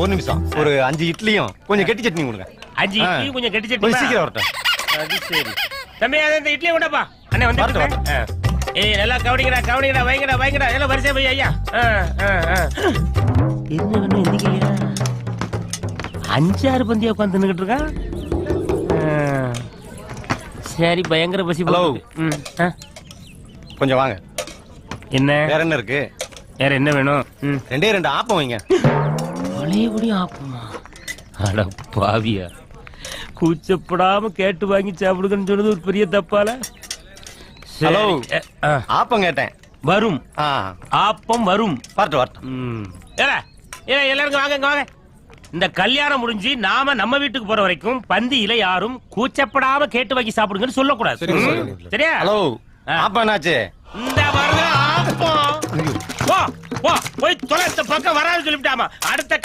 ஒரு நிமிஷம். ஒரு அஞ்சு இட்லியும் கொஞ்சம் கெட்டி சட்னி கொடுங்க. அஞ்சு. இட்லியும் கொஞ்சம் கெட்டி கொஞ்சம் சட்னி சீக்கிரம் வரட்டும். அது சரி. தம்பி அது இந்த இட்லி விடப்பா அண்ணே வந்து ஏய் நல்லா கவனிங்கடா கவனிங்கடா வைங்கடா வைங்கடா. எல்லாம் வரிசையா போய் ஐயா. என்ன ஒண்ணு எந்திக்கலையா அஞ்சாறு பந்தியா உட்காந்து நின்னுகிட்டு இருக்கான். சரி பயங்கர பசி ஆ. கொஞ்சம் வாங்க. என்ன? வேற என்ன இருக்கு? வேற என்ன வேணும். ரெண்டே ரெண்டு ஆப்பம் வைங்க. பழையபடி ஆப்புமா? அட பாவியா. கூச்சப்படாம கேட்டு வாங்கி சாப்பிடுங்கன்னு சொன்னது ஒரு பெரிய தப்பால? ஆ. ஆப்பம் கேட்டேன். வரும். ஆப்பம் வரும். வரட்டும் வரட்டும். ம். ஏலே, ஏலே, எல்லாரும் வாங்க வாங்க. இந்த கல்யாணம் முடிஞ்சு நாம நம்ம வீட்டுக்கு போற வரைக்கும் பந்தியில யாரும் கூச்சப்படாம கேட்டு வாங்கி சாப்பிடுங்கன்னு சொல்லக்கூடாது. சரியா? ஹலோ. ஆப்பம் என்னாச்சு? இந்த பாருங்க ஆப்பம். போய் தொலை இந்த பக்கம் வராது சொல்லிவிட்டாமா? அடுத்த